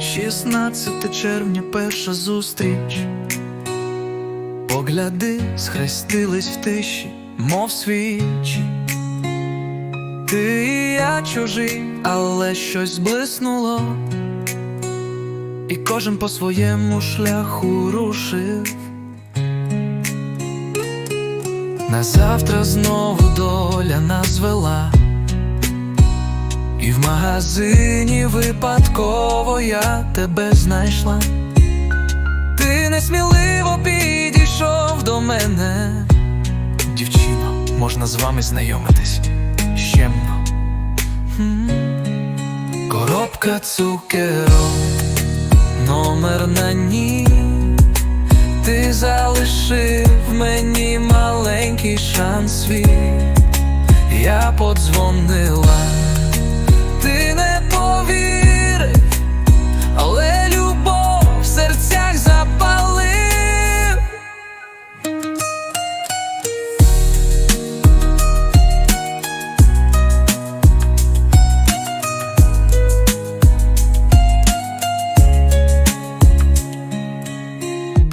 16 червня, перша зустріч. Погляди схрестились в тиші, мов свічі. Ти і я чужі, але щось блиснуло, і кожен по своєму шляху рушив. На завтра знову доля нас вела, і в магазині випадково я тебе знайшла. Ти несміливо підійшов до мене. Дівчино, можна з вами знайомитись щемно. Коробка цукерок, номер на ній. Ти залишив мені маленький шанс свій. Я подзвонила,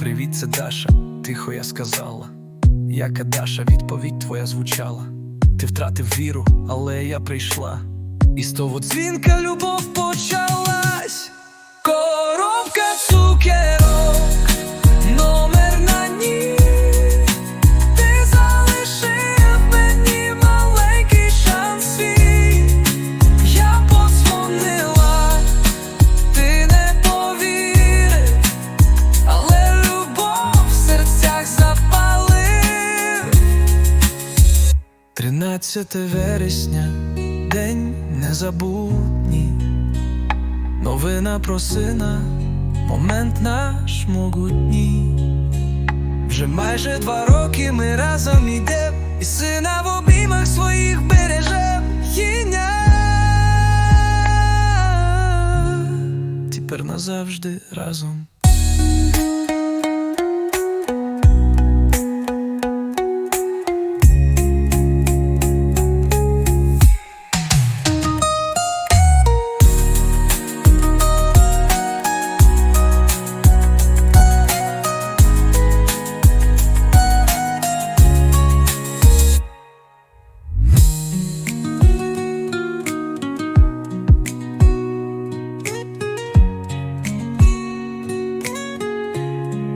Привіт, це Даша, тихо я сказала. Яка Даша, відповідь твоя звучала. Ти втратив віру, але я прийшла. І з того дзвінка любов почалась. 13 вересня, день незабутній. Новина про сина, момент наш могутній. Вже майже два роки ми разом ідем І сина в обіймах своїх бережем. Тепер назавжди разом